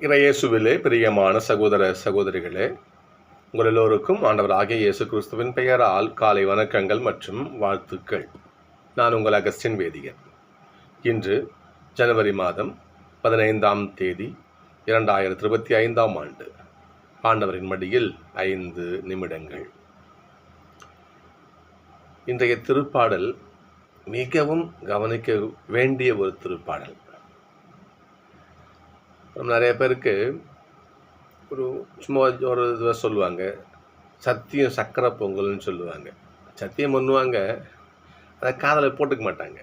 இறையேசுவிலே பிரியமான சகோதர சகோதரிகளே உங்கள் எல்லோருக்கும் ஆண்டவர் ஆகிய இயேசு கிறிஸ்துவின் பெயரால் காலை வணக்கங்கள் மற்றும் வாழ்த்துக்கள். நான் உங்கள் அகஸ்டின் வேதியன். இன்று ஜனவரி மாதம் பதினைந்தாம் தேதி இரண்டாயிரத்தி இருபத்தி ஐந்தாம் ஆண்டு. ஆண்டவரின் மடியில் ஐந்து நிமிடங்கள். இன்றைய திருப்பாடல் மிகவும் கவனிக்க வேண்டிய ஒரு திருப்பாடல். நம்ம நிறைய பேருக்கு ஒரு சும்மா ஒரு இதுவாக சொல்லுவாங்க சத்தியம் சக்கரை பொங்கல்னு சொல்லுவாங்க. சத்தியம் பண்ணுவாங்க அதை காதலை போட்டுக்க மாட்டாங்க.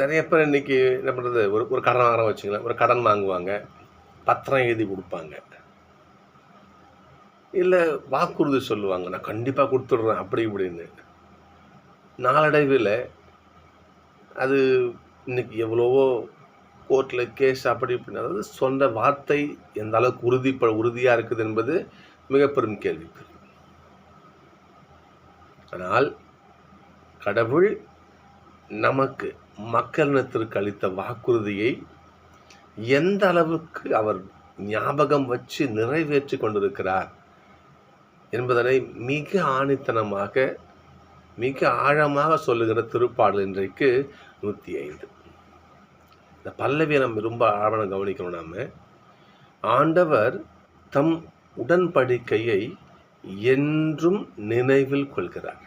நிறைய பேர் இன்னைக்கு என்ன பண்ணுறது ஒரு ஒரு கடன் வாங்குறோம் வச்சுக்கலாம் ஒரு கடன் வாங்குவாங்க பத்திரம் எழுதி கொடுப்பாங்க. இல்லை வாக்குறுதி சொல்லுவாங்க நான் கண்டிப்பாக கொடுத்துட்றேன் அப்படி இப்படின்னு. நாளடைவில் அது இன்னைக்கு எவ்வளவோ கோர்ட்டில் கேஸ் அப்படி இப்படின்னு அதாவது சொன்ன வார்த்தை எந்த அளவுக்கு உறுதி உறுதியாக இருக்குது என்பது மிக பெரும் கேள்விக்குறி. ஆனால் கடவுள் நமக்கு மக்களினத்திற்கு அளித்த வாக்குறுதியை எந்த அளவுக்கு அவர் ஞாபகம் வச்சு நிறைவேற்றி கொண்டிருக்கிறார் என்பதனை மிக ஆணித்தனமாக மிக ஆழமாக சொல்லுகிற திருப்பாடல் இன்றைக்கு நூற்றி ஐந்து. இந்த பல்லவியை நம்ம ரொம்ப ஆழமாக கவனிக்கணும் நாம். ஆண்டவர் தம் உடன்படிக்கையை என்றும் நினைவில் கொள்கிறார்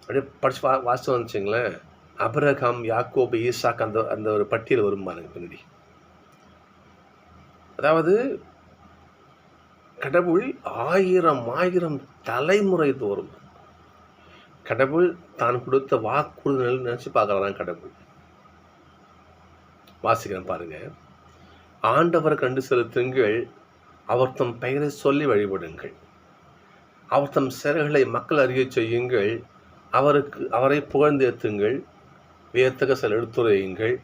அப்படியே படிச்சு வா வாசித்து வந்துச்சிங்களேன் அபரகம் யாக்கோபு ஈசாக் அந்த அந்த ஒரு பட்டியல் வரும் பாருங்க பின்னாடி. அதாவது கடவுள் ஆயிரம் ஆயிரம் தலைமுறை தோறும் கடவுள் தான் கொடுத்த வாக்குறுதிகள் நினச்சி பார்க்கலாம் கடவுள். வாசிக்கிறேன் பாருங்க. ஆண்டவர் கண்டு செலுத்துங்கள் அவர் தம் பெயரை சொல்லி வழிபடுங்கள். அவர் தம் செயல்களை மக்கள் அறிய செய்யுங்கள். அவருக்கு அவரை புகழ்ந்தேத்துங்கள் வியத்தக சில எடுத்துரையுங்கள்.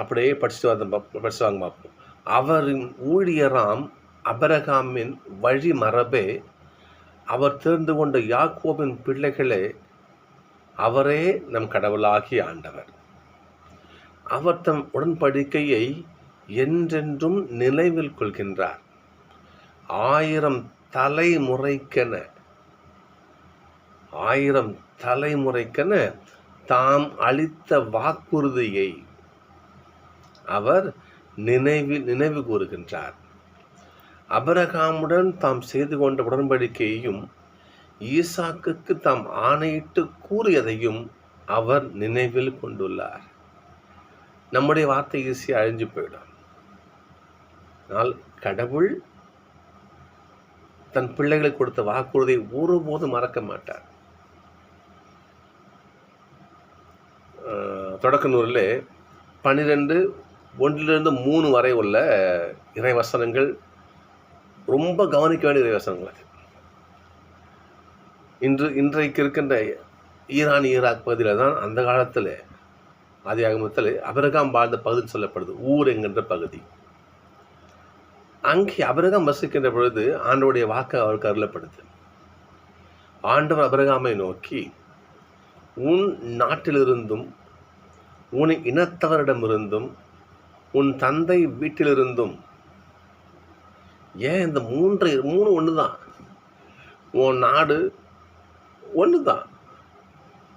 அப்படியே படிச்சுட்டு வந்து படிச்சு வாங்க பார்ப்போம். அவரின் ஊழியராம் அபரகாமின் வழி மரபே அவர் தேர்ந்து கொண்ட யாக்கோபின் பிள்ளைகளே அவரே நம் கடவுளாகிய ஆண்டவர். அவர் தம் உடன்படிக்கையை என்றென்றும் நினைவில் கொள்கின்றார். ஆயிரம் தலைமுறைக்கென ஆயிரம் தலைமுறைக்கென தாம் அளித்த வாக்குறுதியை அவர் நினைவில் நினைவு கூறுகின்றார். அபரகாமுடன் தாம் செய்து கொண்ட உடன்படிக்கையையும் ஈசாக்குக்கு தாம் ஆணையிட்டு கூறியதையும் அவர் நினைவில் கொண்டுள்ளார். நம்முடைய வார்த்தை ஈஸியாக அழிஞ்சு போயிடும். ஆனால் கடவுள் தன் பிள்ளைகளுக்கு கொடுத்த வாக்குறுதியை ஒருபோதும் மறக்க மாட்டார். தொடக்க நூலில் பன்னிரெண்டு ஒன்றிலிருந்து மூணு வரை உள்ள இறைவசனங்கள் ரொம்ப கவனிக்க வேண்டிய வசனங்கள் அது இன்று இன்றைக்கு இருக்கின்ற ஈரான் ஈராக் பகுதியில் தான் அந்த காலத்தில் ஆதியாகமத்தில் அபிரகாம் வாழ்ந்த பகுதின்னு சொல்லப்படுது. ஊர் என்கின்ற பகுதி. அங்கே அபிரகாம் வசிக்கின்ற பொழுது ஆண்டவுடைய வாக்கு அவருக்கு அருளப்படுது. ஆண்டவர் அபிரகாமை நோக்கி உன் நாட்டிலிருந்தும் உன் இனத்தவரிடமிருந்தும் உன் தந்தை வீட்டிலிருந்தும் ஏன் இந்த மூன்று மூணு ஒன்று தான் உன் நாடு ஒன்று தான்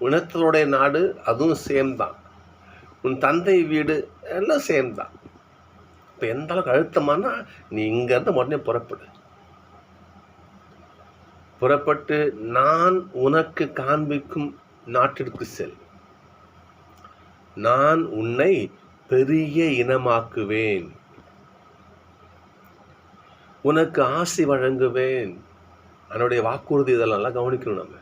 இனத்தருடைய நாடு அதுவும் சேம் தான் உன் தந்தை வீடு எல்லாம் சேம் தான் இப்போ எந்த அளவுக்கு அழுத்தமானா நீ இங்கேருந்து உடனே புறப்படு. புறப்பட்டு நான் உனக்கு காண்பிக்கும் நாட்டிற்கு செல். நான் உன்னை பெரிய இனமாக்குவேன். உனக்கு ஆசி வழங்குவேன். அதனுடைய வாக்குறுதி இதெல்லாம் கவனிக்கணும் நம்ம.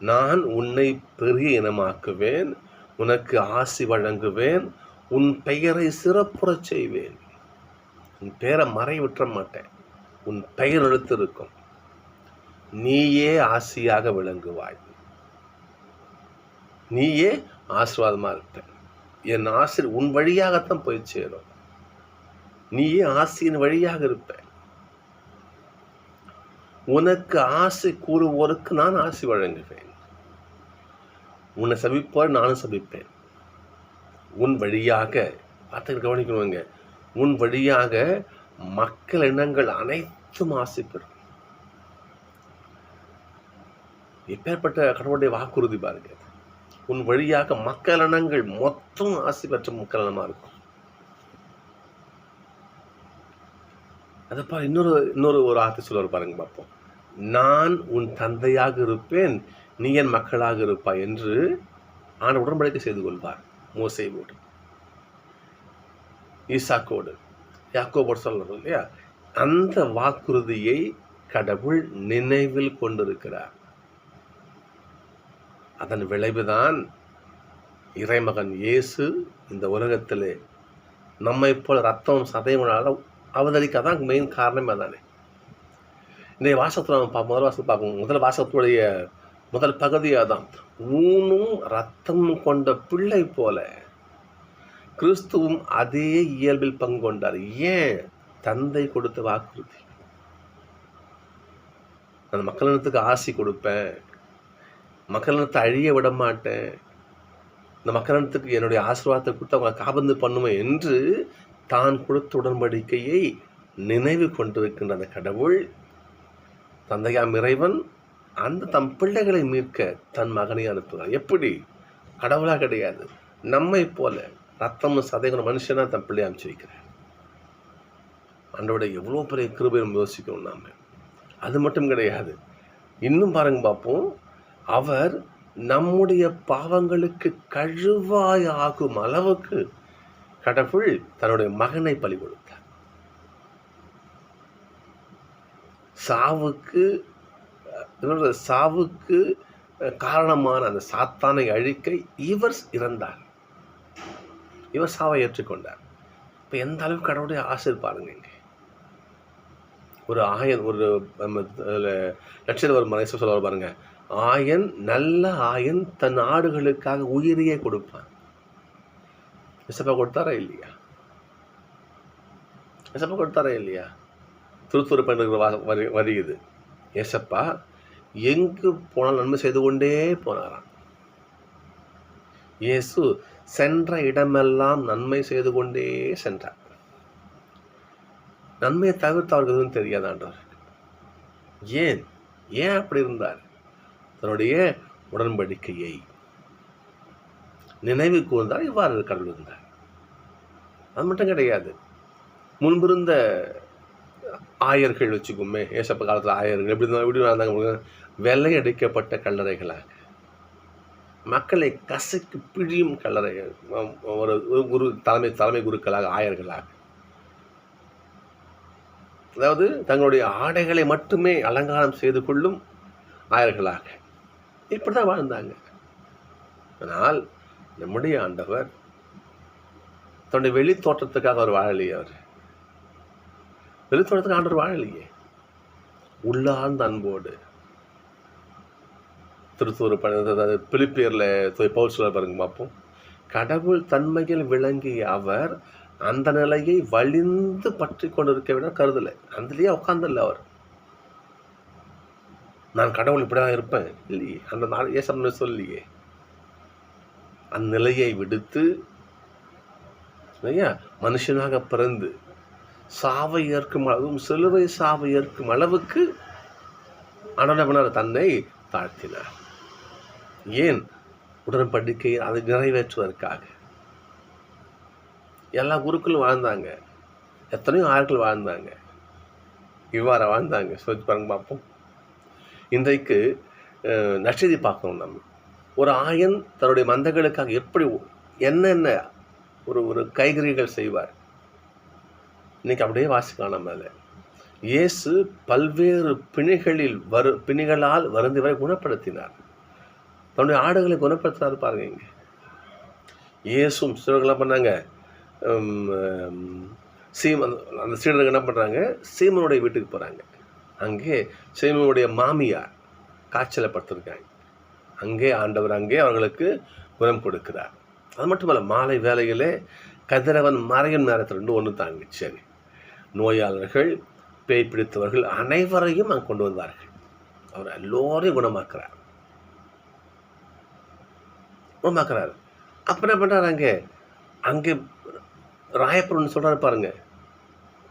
நான் உன்னை பெரிய இனமாக்குவேன். உனக்கு ஆசி வழங்குவேன். உன் பெயரை சிறப்புறச் செய்வேன். உன் பெயரை மறை விட்டுற மாட்டேன். உன் பெயர் எழுத்திருக்கும். நீயே ஆசியாக விளங்குவாய். நீயே ஆசிர்வாதமாக இருப்பேன். என் ஆசிரியர் உன் வழியாகத்தான் போய் சேரும். நீயே ஆசையின் வழியாக இருப்ப. உனக்கு ஆசை கூறுவோருக்கு நான் ஆசை வழங்குவேன். உன்னை சபிப்பார் நானும் சபிப்பேன். உன் வழியாக வார்த்தைகள் கவனிக்கணுங்க. உன் வழியாக மக்கள் இனங்கள் அனைத்தும் ஆசை பெறும். எப்பேற்பட்ட கடவுளுடைய வாக்குறுதி பாருங்க. உன் வழியாக மக்கள் இனங்கள் மொத்தம் ஆசை பெற்ற மக்கள் இனமா இருக்கும். அதப்பா இன்னொரு இன்னொரு ஒரு ஆர்த்தி சொல்லுவார் பாருங்க பார்ப்போம். நான் உன் தந்தையாக இருப்பேன் நீ என் மக்களாக இருப்பாய் என்று ஆன உடன்படிக்கை செய்து கொள்வார். மோசைவோடு. ஈசாக்கோடு. யாக்கோபோடு சொல்றது இல்லையா? அந்த வாக்குறுதியை கடவுள் நினைவில் கொண்டிருக்கிறார். அதன் விளைவுதான் இறைமகன் இயேசு இந்த உலகத்திலே நம்மை போல் ரத்தம் சதைவனால அவதரிக்காதான் மெயின் காரணமே அதானே? இன்றைய வாசத்தில் நம்ம முதல் வாசத்தில் பார்க்கணும் முதல் வாசத்துடைய முதல் பகுதியாக தான் ஊனும் ரத்தமும் கொண்ட பிள்ளை போல கிறிஸ்துவும் அதே இயல்பில் பங்கு கொண்டார். ஏன்? தந்தை கொடுத்த வாக்குறுதி. நான் மக்களினத்துக்கு ஆசி கொடுப்பேன். மக்களினத்தை அழிய விட மாட்டேன். இந்த மக்களினத்துக்கு என்னுடைய ஆசீர்வாதத்தை கொடுத்து அவங்களை காபந்து பண்ணுவேன் என்று தான் கொடுத்த உடன்படிக்கையை நினைவு கொண்டிருக்கின்ற அந்த கடவுள் தந்தையாம் இறைவன் அந்த தம் பிள்ளைகளை மீட்க தன் மகனை அனுப்புகிறார். எப்படி? கடவுளாக கிடையாது. நம்மை போல ரத்தமும் சதைகளும் மனுஷனாக தன் பிள்ளை அனுப்பிச்சு வைக்கிறார் அன்றோட எவ்வளோ பெரிய கிருபை நம்ம யோசிக்கணும் நாம். அது மட்டும் கிடையாது. இன்னும் பாருங்க பார்ப்போம். அவர் நம்முடைய பாவங்களுக்கு கழுவாய் ஆகும் அளவுக்கு கடவுள் தன்னுடைய மகனை பலி கொடுத்தார். சாவுக்கு இவரோட சாவுக்கு காரணமான அந்த சாத்தானை அழிக்க இவர் இறந்தார். இவர் சாவை ஏற்றுக்கொண்டார். இப்போ எந்த அளவுக்கு கடவுளுடைய ஆசை பாருங்க இங்கே? ஒரு ஆயன் ஒரு லட்சம் ஒரு மனை சொல்ல பாருங்க ஆயன் நல்ல ஆயன் தன் ஆடுகளுக்காக உயிரையே கொடுப்பான். எசப்பா கொடுத்தாரா இல்லையா எசப்பா கொடுத்தாரா இல்லையா திருத்தூர் பண்ணுற வரி வருகிறது ஏசப்பா எங்கு போனால் நன்மை செய்து கொண்டே போனாராம் இயேசு சென்ற இடமெல்லாம் நன்மை செய்து கொண்டே சென்றார் நன்மையை தவிர்த்து அவருக்கு எதுவும் தெரியாதான்றார் ஏன் ஏன் அப்படி இருந்தார் தன்னுடைய உடன்படிக்கையை நினைவு கூர்ந்தால் இவ்வாறு கடவுள் இருந்தார் அது மட்டும் கிடையாது. முன்பிருந்த ஆயர்கள் வச்சுக்கோமே ஏசப்ப காலத்தில் ஆயர்கள் எப்படி இருந்தால் எப்படி வந்தாங்க வெள்ளையடிக்கப்பட்ட கல்லறைகளாக. மக்களை கசைக்கு பிழியும் கல்லறைகள் ஒரு குரு தலைமை தலைமை குருக்களாக ஆயர்களாக. அதாவது தங்களுடைய ஆடைகளை மட்டுமே அலங்காரம் செய்து கொள்ளும் ஆயர்களாக. இப்படி தான் வாழ்ந்தாங்க. ஆனால் நம்முடைய ஆண்டவர் தன்னுடைய வெளி தோற்றத்துக்காக அவர் வாழலையே அவர். வெளி தோற்றத்துக்கு ஆண்டவர் வாழலையே. உள்ளார்ந்த அன்போடு. திருத்தூர் அதாவது பிலிப்பியரில் பவுல் சொல்ல பாருங்க பார்ப்போம். கடவுள் தன்மையில் விளங்கிய அவர் அந்த நிலையை வலிந்து பற்றி கொண்டிருக்க விட கருதலை. அதுலேயே உட்காந்துல்ல அவர். நான் கடவுள் இப்படி தான் இருப்பேன். இல்லையே அந்த நாள் ஏசம் சொல்லியே. அந்நிலையை விடுத்து இல்லையா? மனுஷனாக பிறந்து சாவை ஏற்கும் அளவும் சிலுவை சாவை ஏற்கும் அளவுக்கு அனடமனர் தன்னை தாழ்த்தினார். ஏன்? உடன்படிக்கை அதை நிறைவேற்றுவதற்காக. எல்லா குருக்களும் வாழ்ந்தாங்க. எத்தனையோ ஆட்கள் வாழ்ந்தாங்க. இவ்வாறு வாழ்ந்தாங்க. சொல்லி பாருங்க பார்ப்போம். இன்றைக்கு நட்சதி பார்க்கணும் நம்ம. ஒரு ஆயன் தன்னுடைய மந்தங்களுக்காக எப்படி என்னென்ன ஒரு ஒரு கைகறிகள் செய்வார்? இன்னைக்கு அப்படியே வாசிக்கலாம் நம்மள இயேசு பல்வேறு பிணிகளில் வரு பிணிகளால் வருந்தவரை குணப்படுத்தினார். தன்னுடைய ஆடுகளை குணப்படுத்தினார் பாருங்க இங்கே. இயேசும் சிவர்கள்லாம் பண்ணாங்க? சீமன் அந்த சீடர்கள் என்ன பண்ணுறாங்க சீமனுடைய வீட்டுக்கு போகிறாங்க அங்கே சீமனுடைய மாமியார் காய்ச்சலை படுத்திருக்காங்க. அங்கே ஆண்டவர் அங்கே அவர்களுக்கு குணம் கொடுக்கிறார். அது மட்டுமல்ல மாலை வேலையிலே கதிரவன் மறையும் நேரத்தில் ரெண்டு ஒன்று தாங்க. சரி. நோயாளர்கள் பேய் பிடித்தவர்கள் அனைவரையும் அங்கே கொண்டு வந்தார்கள். அவர் எல்லோரையும் குணமாக்குறார். குணமாக்குறாரு. அப்புறம் என்ன பண்ணுறாரு அங்கே? அங்கே ராயப்பூர்னு சொல்கிறாரு பாருங்க.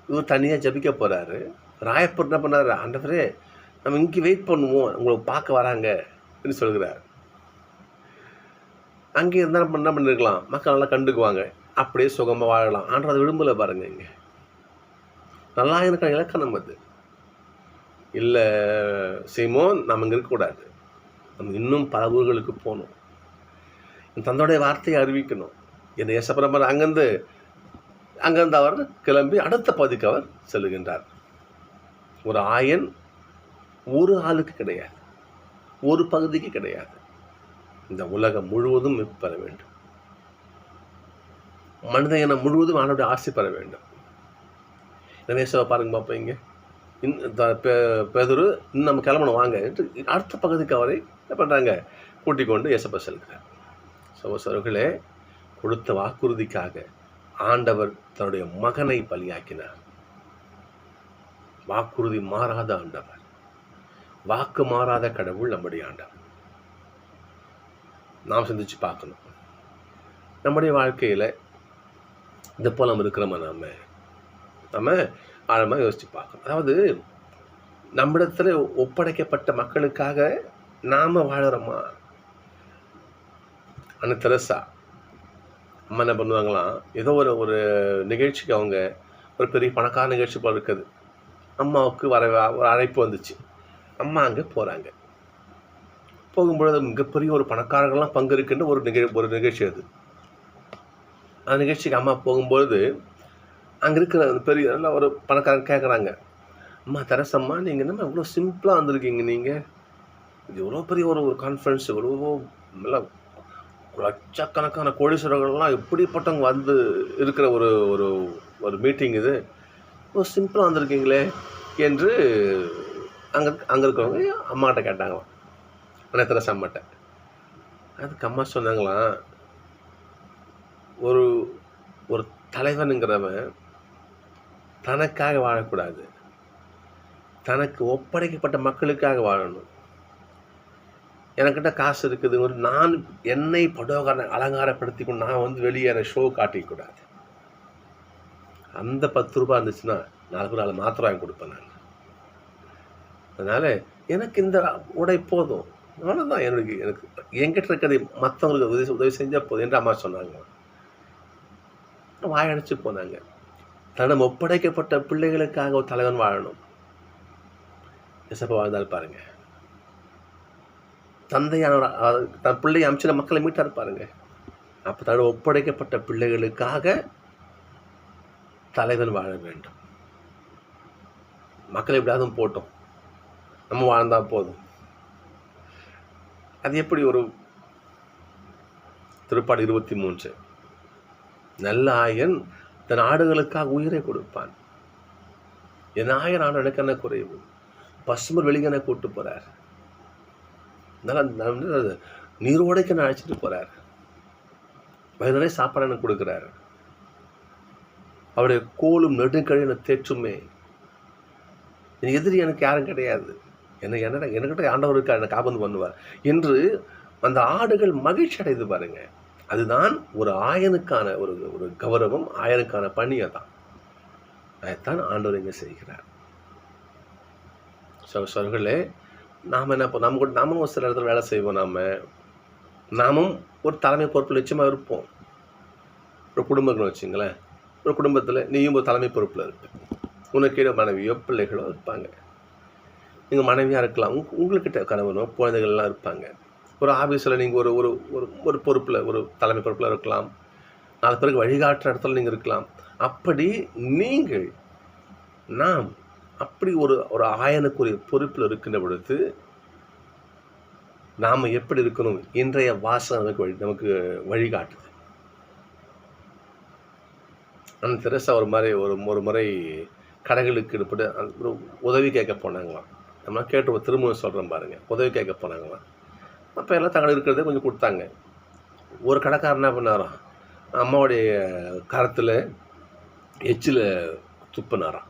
இவர் தனியாக ஜபிக்க போகிறாரு ராயப்பூர் என்ன பண்ணார் ஆண்டவரே நம்ம இங்கே வெயிட் பண்ணுவோம். உங்களை பார்க்க வராங்க. என்று சொல்கிறார். அங்கே இருந்தால் நம்ம என்ன பண்ணிருக்கலாம்? மக்கள் நல்லா கண்டுக்குவாங்க. அப்படியே சுகமாக வாழலாம். ஆனால் அதை விரும்பலை பாருங்க இங்கே. நல்லா இருக்கிற இலக்கணம் அது. இல்லை சீமோன் நம்ம இங்கே இருக்கக்கூடாது. நம்ம இன்னும் பல ஊர்களுக்கு போகணும். என் தந்தோடைய வார்த்தையை அறிவிக்கணும். என்னை ஏசப்பரம்பர் அங்கேருந்து அங்கேருந்து அவர் கிளம்பி அடுத்த பகுதிக்கு அவர் செல்லுகின்றார். ஒரு ஆயன் ஒரு ஆளுக்கு கிடையாது. ஒரு பகுதிக்கு கிடையாது. இந்த உலகம் முழுவதும் பெற வேண்டும். மனித இனம் முழுவதும் ஆண்டோட ஆசை பெற வேண்டும். ரமேஷாவை பாருங்க பார்ப்போம் இங்கே. பெதுரு இன்னும் நம்ம கிளம்பணும் வாங்க. அடுத்த பகுதிக்கு அவரை என்ன பண்ணுறாங்க கூட்டிக் கொண்டு இயேசப்ப செல்கிறார். சகோசரர்களே கொடுத்த வாக்குறுதிக்காக ஆண்டவர் தன்னுடைய மகனை பலியாக்கினார். வாக்குறுதி மாறாத ஆண்டவர். வாக்கு மாறாத கடவுள் நம்முடைய ஆண்டவர். நாம் சிந்திச்சு பார்க்கணும். நம்முடைய வாழ்க்கையில் இது போல் நம்ம இருக்கிறோமா நாம் நம்ம ஆழமாக யோசிச்சு பார்க்கணும். அதாவது நம்மிடத்தில் ஒப்படைக்கப்பட்ட மக்களுக்காக நாம வாழறோமா? அண்ணா தெரசா அம்மா என்ன பண்ணுவாங்களாம்? ஏதோ ஒரு ஒரு நிகழ்ச்சிக்கு அவங்க ஒரு பெரிய பணக்கார நிகழ்ச்சி போல இருக்குது. அம்மாவுக்கு வர ஒரு அழைப்பு வந்துச்சு. அம்மா அங்கே போகிறாங்க போகும்பொழுது மிகப்பெரிய ஒரு பணக்காரர்கள்லாம் பங்கு இருக்குன்ற ஒரு நிகழ் ஒரு நிகழ்ச்சி அது. அந்த நிகழ்ச்சிக்கு அம்மா போகும்பொழுது அங்கே இருக்கிற அந்த பெரிய நல்ல ஒரு பணக்காரங்க கேட்குறாங்க அம்மா தரசம்மா நீங்கள் என்னம்மா இவ்வளோ சிம்பிளாக வந்திருக்கீங்க நீங்கள் இது எவ்வளோ பெரிய ஒரு ஒரு கான்ஃபரன்ஸ் எவ்வளோ நல்லா லட்சக்கணக்கான கோடீஸ்வரர்கள்லாம் எப்படிப்பட்டவங்க வந்து இருக்கிற ஒரு ஒரு ஒரு மீட்டிங் இது? இவ்வளோ சிம்பிளாக வந்திருக்கீங்களே? என்று அங்கே அங்கே இருக்கிறவங்க அம்மாட்ட கேட்டாங்களாம். அண்ணா தெரசா அம்மாட்ட அதுக்கு அம்மா சொன்னாங்களாம் ஒரு ஒரு தலைவனுங்கிறவன் தனக்காக வாழக்கூடாது. தனக்கு ஒப்படைக்கப்பட்ட மக்களுக்காக வாழணும். எனக்கிட்ட காசு இருக்குது ஒரு நான் என்னை படோகார அலங்காரப்படுத்தி கொண்டு நான் வந்து வெளியே ஷோ காட்டிக்கூடாது அந்த பத்து ரூபாய் இருந்துச்சுன்னா நாலு நாலு மாத்திரம் வாங்கி கொடுப்பேன் நான். அதனால் எனக்கு இந்த உடை போதும். அவ்வளோதான் எனக்கு எனக்கு என்கிட்ட இருக்கிறது மற்றவங்களுக்கு உதவி உதவி செஞ்சால் போதும் என்று அம்மா சொன்னாங்க. வாயடைச்சு போனாங்க. தனம் ஒப்படைக்கப்பட்ட பிள்ளைகளுக்காக ஒரு தலைவன் வாழணும். எசப்ப வாழ்ந்தால் பாருங்க. தந்தையான தன் பிள்ளையை அமைச்சிட மக்களை மீட்டார் பாருங்க. அப்போ தன்னோட ஒப்படைக்கப்பட்ட பிள்ளைகளுக்காக தலைவன் வாழ வேண்டும். மக்களை எப்படியாவது போட்டோம். நம்ம வாழ்ந்தா போதும். அது எப்படி ஒரு திருப்பாடு இருபத்தி மூன்று? நல்ல ஆயன் தன் ஆடுகளுக்காக உயிரை கொடுப்பான். என் ஆயன் ஆடு எனக்கு என்ன குறைவு? பசுமர் வெளிகனை கூட்டு போறார். அதனால் நீரோடைக்கு நான் அழைச்சிட்டு போறார். வயதுடைய சாப்பாடு எனக்கு கொடுக்குறாரு. அவருடைய கோலும் நெடுங்கழின தேற்றுமே. என் எதிரி எனக்கு யாரும் கிடையாது. என்ன என்ன என்கிட்ட ஆண்டவர் இருக்கா? என்னை காபந்து பண்ணுவார். என்று அந்த ஆடுகள் மகிழ்ச்சி அடைந்து பாருங்க. அதுதான் ஒரு ஆயனுக்கான ஒரு ஒரு கௌரவம் ஆயனுக்கான பணியை தான் அதைத்தான் ஆண்டவர் இங்கே செய்கிறார். ஸோ சொல்களே நாம் என்ன இப்போ நம்ம கூட நாமும் ஒரு சில இடத்துல வேலை செய்வோம் நாம். நாமும் ஒரு தலைமை பொறுப்பில் நிச்சயமாக இருப்போம். ஒரு குடும்பங்கள்னு வச்சுங்களேன். ஒரு குடும்பத்தில் நீயும் ஒரு தலைமை பொறுப்பில் இருப்ப. உனக்கீழே மனைவியோ பிள்ளைகளோ இருப்பாங்க. நீங்கள் மனைவியாக இருக்கலாம். உங் உங்கள்கிட்ட கணவனோ குழந்தைகள்லாம் இருப்பாங்க. ஒரு ஆஃபீஸில் நீங்கள் ஒரு ஒரு ஒரு ஒரு பொறுப்பில் ஒரு தலைமை பொறுப்பில் இருக்கலாம். நாலு பேருக்கு வழிகாட்டுற இடத்துல நீங்கள் இருக்கலாம். அப்படி நீங்கள் நாம் அப்படி ஒரு ஒரு ஆயனுக்குரிய பொறுப்பில் இருக்கின்ற பொழுது நாம் எப்படி இருக்கணும்? இன்றைய வாசகம் நமக்கு வழி நமக்கு வழிகாட்டுது. அந்த தெரசா ஒரு மாதிரி ஒரு ஒரு முறை கடைகளுக்கு ஈடுபட்டு ஒரு உதவி கேட்க போனாங்களாம். நம்ம கேட்டு ஒரு திரும்ப சொல்கிறோம் பாருங்கள் உதவி கேட்க போனாங்களாம் அப்போ எல்லாம் தகவல் இருக்கிறதே கொஞ்சம் கொடுத்தாங்க. ஒரு கடைக்காரர் என்ன பண்ணாராம்? அம்மாவுடைய கரத்தில் எச்சில் துப்புனாராம்.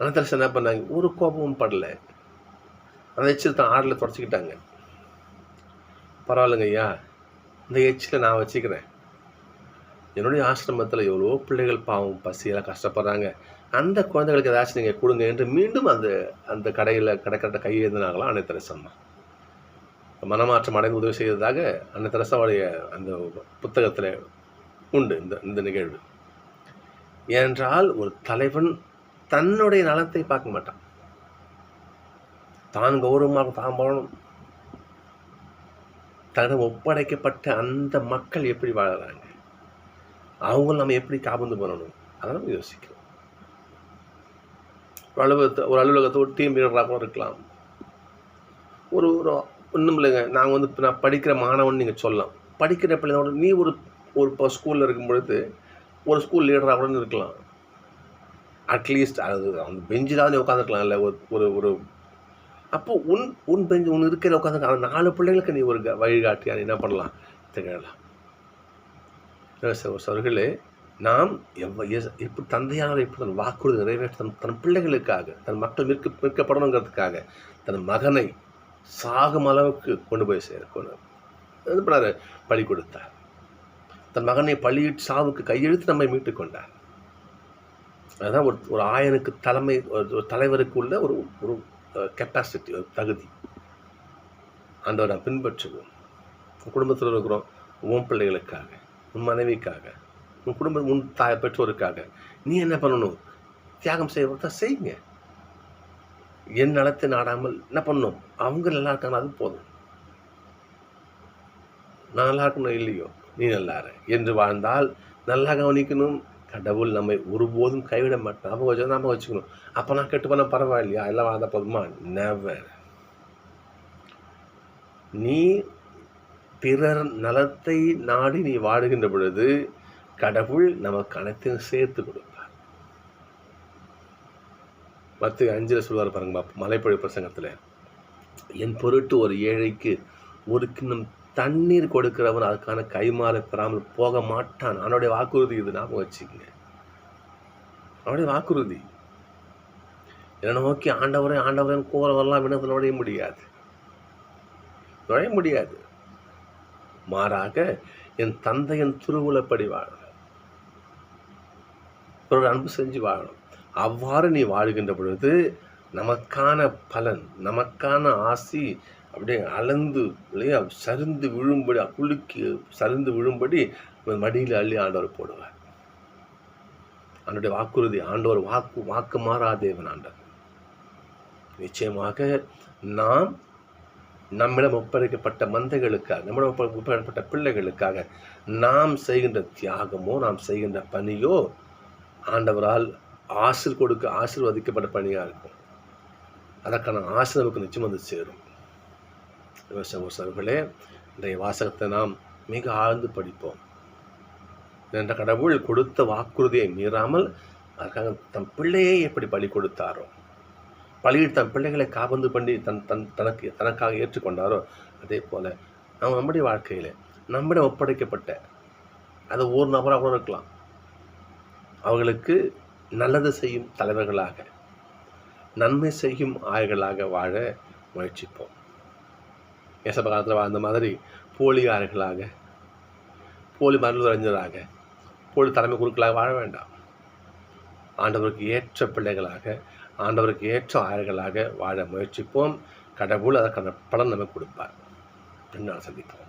அனந்தரசு என்ன பண்ணாங்க? ஒரு கோபமும் படலை. அந்த எச்சில் தான் ஆடில் தொடச்சிக்கிட்டாங்க. பரவாயில்லைங்க ஐயா. இந்த எச்சில் நான் வச்சுக்கிறேன். என்னுடைய ஆசிரமத்தில் எவ்வளோ பிள்ளைகள் பாவம் பசியெல்லாம் கஷ்டப்படுறாங்க. அந்த குழந்தைகளுக்கு ஏதாச்சும் நீங்கள் கொடுங்க என்று மீண்டும் அந்த அந்த கடையில் கடைக்கட்ட கையேந்தினாங்களாம் அன்னை தெரசம்மா. மனமாற்றம் அடைந்து உதவி செய்ததாக அன்னை தெரசாவுடைய அந்த புத்தகத்தில் உண்டு இந்த இந்த நிகழ்வு. ஏனென்றால் ஒரு தலைவன் தன்னுடைய நலத்தை பார்க்க மாட்டான். தான் கௌரவமாக தான் போகணும் தன்னிடம் ஒப்படைக்கப்பட்ட அந்த மக்கள் எப்படி வாழறாங்க? அவங்களும் நம்ம எப்படி காபந்து பண்ணணும்? அதை நம்ம யோசிக்கிறோம். அலுவலகத்தை ஒரு அலுவலகத்தை ஒரு டீம் லீடராகவும் இருக்கலாம். ஒரு ஒரு ஒன்றும் இல்லைங்க. நாங்கள் வந்து இப்போ நான் படிக்கிற மாணவன் நீங்கள் சொல்லலாம். படிக்கிற பிள்ளைங்களோட நீ ஒரு ஒரு இப்போ ஸ்கூலில் இருக்கும் பொழுது ஒரு ஸ்கூல் லீடராக கூட இருக்கலாம். அட்லீஸ்ட் அது அந்த பெஞ்சிலாவது நீ உட்காந்துருக்கலாம் இல்லை ஒரு ஒரு ஒரு அப்போ உன் உன் பெஞ்சு உன் இருக்கிற உட்காந்துருக்க அந்த நாலு பிள்ளைகளுக்கு நீ ஒரு க- வழிகாட்டியா நீ என்ன பண்ணலாம்? திகழலாம். அவர்களே நாம் எவ்வ எஸ்- எப்படி தந்தையானவர் எப்படி தன் வாக்குறுதி நிறைவேற்ற தன் தன் பிள்ளைகளுக்காக தன் மக்கள் மிக்க மிக்கப்படணுங்கிறதுக்காக தன் மகனை சாகும் அளவுக்கு கொண்டு போய் சேர்க்கணும். பழி இது பலி கொடுத்தார். தன் மகனை பழியிட்டு சாவுக்கு கையெழுத்து நம்மை மீட்டு கொண்டார். அதுதான் ஒரு ஒரு ஆயனுக்கு தலைமை ஒரு தலைவருக்கு உள்ள ஒரு ஒரு கெப்பாசிட்டி ஒரு தகுதி. ஆண்டவரை நான் பின்பற்றுவோம். குடும்பத்தில் இருக்கிறோம் உன் பிள்ளைகளுக்காக உன் மனைவிக்காக. உன் குடும்பம் உன் தாய் பெற்றோருக்காக. நீ என்ன பண்ணணும்? தியாகம் செய்ய செய்யுங்க. என் நலத்தை நாடாமல் என்ன பண்ணணும்? அவங்க நல்லா இருக்காங்க அது போதும். நான் நல்லா இருக்கணும் இல்லையோ? நீ நல்லா என்று வாழ்ந்தால் நல்லா கவனிக்கணும். கடவுள் நம்மை ஒருபோதும் கைவிட மாட்டோம் ஞாபகம் வச்சு ஞாபகம் வச்சுக்கணும். அப்போ நான் கெட்டு பண்ண பரவாயில்லையா? எல்லாம் வாழ்ந்தால் போதுமா? நெவர் நீ பிறர் நலத்தை நாடி நீ வாடுகின்ற பொழுது கடவுள் நமக்கு அனைத்தையும் சேர்த்து கொடுப்பார். பத்து அஞ்சில் சொல்வார் பாருங்க மலைப்பொழி பிரசங்கத்தில் என் பொருட்டு ஒரு ஏழைக்கு ஒரு கிண்ணம் தண்ணீர் கொடுக்கிறவன் அதுக்கான கைமாற பெறாமல் போக மாட்டான். அவனுடைய வாக்குறுதி இது ஞாபகம் வச்சுக்கோங்க. அவனுடைய வாக்குறுதி. என்னை நோக்கி ஆண்டவரே ஆண்டவரன் கூறவரெல்லாம் வினத்தில் நுழைய முடியாது. நுழைய முடியாது. மாறாக என் தந்தையின் திருவுளப்படி வாழும். பிறர் அன்பு செஞ்சு வாழணும். அவ்வாறு நீ வாழுகின்ற பொழுது நமக்கான பலன் நமக்கான ஆசி அப்படியே அளந்து இல்லையா? சரிந்து விழும்படி குலுக்கி சரிந்து விழும்படி மடியில் அள்ளி ஆண்டவர் போடுவார். அவனுடைய வாக்குறுதி ஆண்டவர் வாக்கு வாக்கு மாறாதேவன் ஆண்டவர். நிச்சயமாக நாம் நம்மிடம் ஒப்படைக்கப்பட்ட மந்தைகளுக்காக நம்மிடம் ஒப்படைக்கப்பட்ட பிள்ளைகளுக்காக நாம் செய்கின்ற தியாகமோ நாம் செய்கின்ற பணியோ ஆண்டவரால் ஆசிர் கொடுக்க ஆசீர்வதிக்கப்பட்ட பணியாக இருக்கும். அதற்கான ஆசை நமக்கு நிச்சயம் வந்து சேரும். சகோசர்களே இன்றைய வாசகத்தை நாம் மிக ஆழ்ந்து படிப்போம். என்ற கடவுள் கொடுத்த வாக்குறுதியை மீறாமல் அதற்காக தன் பிள்ளையை எப்படி பலி கொடுத்தாரோ பலியில் தன் பிள்ளைகளை காபந்து பண்ணி தன் தன் தனக்கு தனக்காக ஏற்றுக்கொண்டாரோ அதே போல் நாம் நம்முடைய வாழ்க்கையில் நம்மிடம் ஒப்படைக்கப்பட்ட அது ஒரு நபராக கூட இருக்கலாம். அவர்களுக்கு நல்லது செய்யும் தலைவர்களாக நன்மை செய்யும் ஆயர்களாக வாழ முயற்சிப்போம். ஏசப்ப காலத்தில் வாழ்ந்த மாதிரி போலி ஆயர்களாக போலி மருந்தறிஞராக போலி தலைமை குருக்களாக வாழ வேண்டாம். ஆண்டவருக்கு ஏற்ற பிள்ளைகளாக ஆண்டவருக்கு ஏற்ற ஆயர்களாக வாழ முயற்சிப்போம். கடவுள் அதற்கான பலன் நமக்கு கொடுப்பார். பின்னால் சந்திப்போம்.